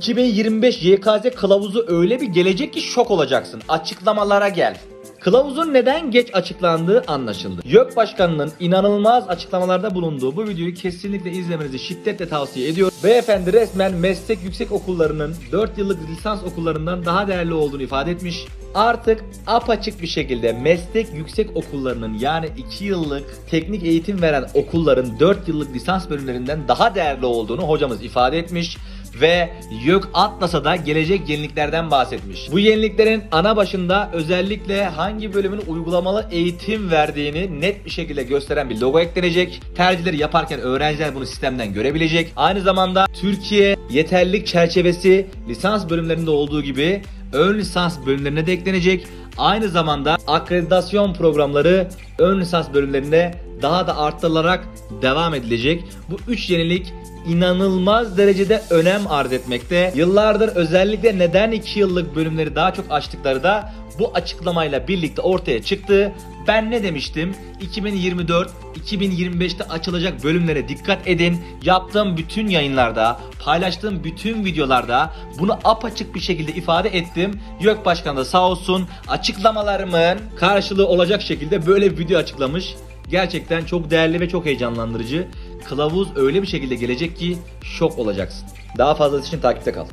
2025 YKS kılavuzu öyle bir gelecek ki şok olacaksın. Açıklamalara gel. Kılavuzun neden geç açıklandığı anlaşıldı. YÖK Başkanı'nın inanılmaz açıklamalarda bulunduğu bu videoyu kesinlikle izlemenizi şiddetle tavsiye ediyorum. Beyefendi resmen meslek yüksek okullarının 4 yıllık lisans okullarından daha değerli olduğunu ifade etmiş. Artık apaçık bir şekilde meslek yüksek okullarının yani 2 yıllık teknik eğitim veren okulların 4 yıllık lisans bölümlerinden daha değerli olduğunu hocamız ifade etmiş ve YÖK Atlas'a da gelecek yeniliklerden bahsetmiş. Bu yeniliklerin ana başında özellikle hangi bölümün uygulamalı eğitim verdiğini net bir şekilde gösteren bir logo eklenecek. Tercihleri yaparken öğrenciler bunu sistemden görebilecek. Aynı zamanda Türkiye yeterlilik çerçevesi lisans bölümlerinde olduğu gibi ön lisans bölümlerine de eklenecek. Aynı zamanda akreditasyon programları ön lisans bölümlerinde daha da arttırılarak devam edilecek. Bu üç yenilik inanılmaz derecede önem arz etmekte. Yıllardır özellikle neden 2 yıllık bölümleri daha çok açtıkları da bu açıklamayla birlikte ortaya çıktı. Ben ne demiştim? 2024-2025'te açılacak bölümlere dikkat edin. Yaptığım bütün yayınlarda, paylaştığım bütün videolarda bunu apaçık bir şekilde ifade ettim. YÖK Başkanı da sağ olsun açıklamalarımın karşılığı olacak şekilde böyle bir video açıklamış. Gerçekten çok değerli ve çok heyecanlandırıcı. Kılavuz öyle bir şekilde gelecek ki şok olacaksın. Daha fazlası için takipte kal.